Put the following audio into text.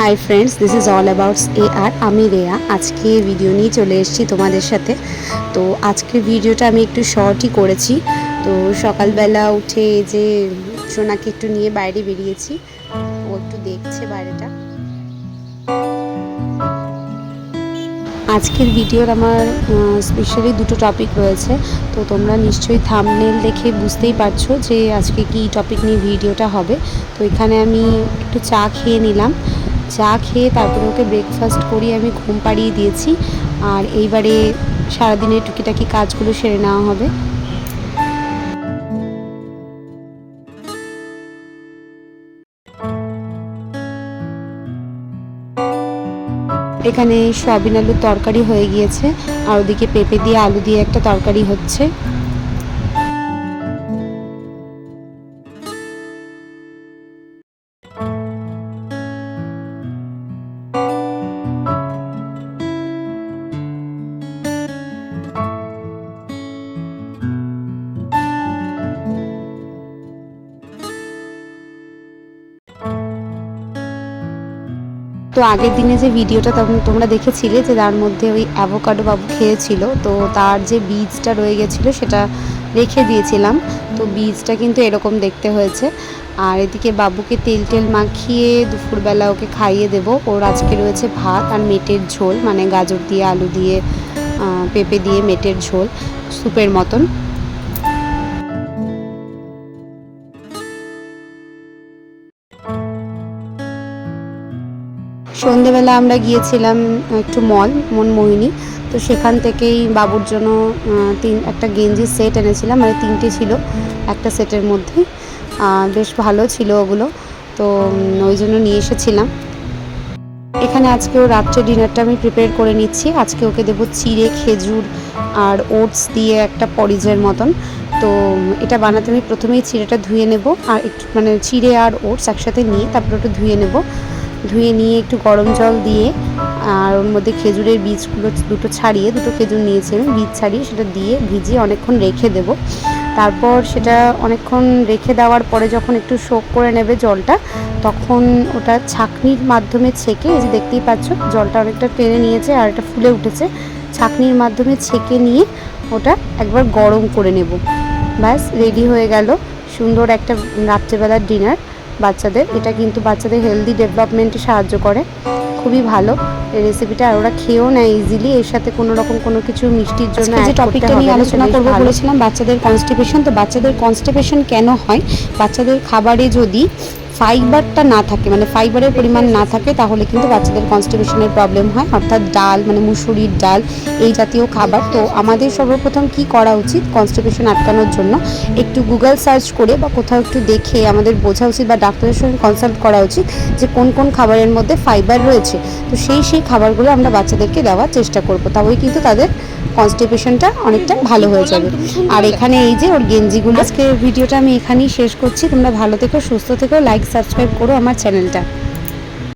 Hi friends this is all abouts A R আমি রেয়া। আজকে video নিয়ে চলে এসেছি তোমাদের সাথে। তো আজকের ভিডিওটা আমি একটু শর্টই করেছি। তো সকালবেলা উঠে যে সোনাকে একটু নিয়ে বাইরে বেরিয়েছি। ও একটু দেখছে বাইরেটা। আজকের ভিডিওর আমার স্পেশালি দুটো টপিক রয়েছে। তো তোমরা নিশ্চয়ই থামনেল দেখে বুঝতেই পারছ যে আজকে কি টপিক নিয়ে ভিডিওটা হবে। তো এখানে আমি একটু চা খেয়ে নিলাম। চা খেয়ে তারপরে ওকে ব্রেকফাস্ট করিয়ে আমি ঘুম পাড়িয়ে দিয়েছি। আর এইবারে সারাদিনের টুকিটাকি কাজগুলো সেরে নেওয়া হবে। এখানে সয়াবিন আলুর তরকারি হয়ে গিয়েছে। আর ওদিকে পেঁপে দিয়ে আলু দিয়ে একটা তরকারি হচ্ছে। তো আগের দিনে যে ভিডিওটা তোমরা দেখেছিলে যে তার মধ্যে ওই অ্যাভোকাডো বাবু খেয়েছিল, তো তার যে বীজটা রয়ে গেছিল সেটা রেখে দিয়েছিলাম। তো বীজটা কিন্তু এরকম দেখতে হয়েছে। আর এদিকে বাবুকে তেল টেল মাখিয়ে দুপুরবেলা ওকে খাইয়ে দেবো। ওর আজকে রয়েছে ভাত আর মেটের ঝোল মানে গাজর দিয়ে, আলু দিয়ে পেঁপে দিয়ে মেটের ঝোল, স্যুপের মতন। সন্ধেবেলা আমরা গিয়েছিলাম একটু মল, মনমোহিনী। তো সেখান থেকেই বাবুর জন্য তিন, একটা গেঞ্জির সেট এনেছিলাম মানে তিনটে ছিল একটা সেটের মধ্যে। বেশ ভালো ছিল ওগুলো। তো ওই জন্য নিয়ে এসেছিলাম। এখানে আজকে ও রাত্রে ডিনারটা আমি প্রিপেয়ার করে নিচ্ছি। আজকে ওকে দেবো চিড়ে, খেজুর আর ওটস দিয়ে একটা পরিজের মতন। তো, এটা বানাতে আমি প্রথমেই চিড়েটা ধুয়ে নেব আর একটু মানে চিড়ে আর ওটস একসাথে নিয়ে তারপর ওটা ধুয়ে নেব। ধুয়ে নিয়ে একটু গরম জল দিয়ে, আর ওর মধ্যে খেজুরের বীজগুলো দুটো ছাড়িয়ে, দুটো খেজুর নিয়েছি আমি বীজ ছাড়িয়ে সেটা দিয়ে ভিজিয়ে অনেকক্ষণ রেখে দেব। তারপর সেটা অনেকক্ষণ রেখে দেওয়ার পরে যখন একটু শোক করে নেবে জলটা, তখন ওটা ছাঁকনির মাধ্যমে ছেঁকে, এই যে দেখতেই পাচ্ছ, জলটা অনেকটা টেনে নিয়েছে আর এটা ফুলে উঠেছে। ছাঁকনির মাধ্যমে ছেঁকে নিয়ে ওটা একবার গরম করে নেব। ব্যাস, রেডি হয়ে গেল সুন্দর একটা রাত্রেবেলার ডিনার। বাচ্চাদের। এটা কিন্তু বাচ্চাদের হেলদি ডেভেলপমেন্টে সাহায্য করে। খুবই ভালো। এই রেসিপিটা আর ওরা খেয়েও নেয় ইজিলি এর সাথে কোনো রকম কোনো কিছু মিষ্টির জন্য যে টপিকটা নিয়ে আলোচনা করব বলেছিলাম বাচ্চাদের কনস্টিপেশন তো বাচ্চাদের কনস্টিপেশন কেন হয়? বাচ্চাদের খাবারে যদি ফাইবারটা না থাকে মানে ফাইবারের পরিমাণ না থাকে, তাহলে কিন্তু বাচ্চাদের কনস্টিপেশনের প্রবলেম হয়। অর্থাৎ ডাল মানে মুসুরির ডাল, এই জাতীয় খাবার। তো আমাদের সর্বপ্রথম কি করা উচিত? কনস্টিপেশন আটকানোর জন্য একটু গুগল সার্চ করে বা কোথাও একটু দেখে আমাদের বোঝা উচিত বা ডাক্তারের সঙ্গে কনসাল্ট করা উচিত যে কোন কোন খাবারের মধ্যে ফাইবার রয়েছে। তো সেই সেই খাবারগুলো আমরা বাচ্চাদেরকে দেওয়ার চেষ্টা করব। তবেই কিন্তু তাদের কনস্টিপেশনটা অনেকটা ভালো হয়ে যাবে। আর এখানে এই যে ওর গেঞ্জিগুলো আজকে ভিডিওটা আমি এখানেই শেষ করছি। তোমরা ভালো থেকো, সুস্থ থেকো লাইক সাবস্ক্রাইব করো আমার চ্যানেলটা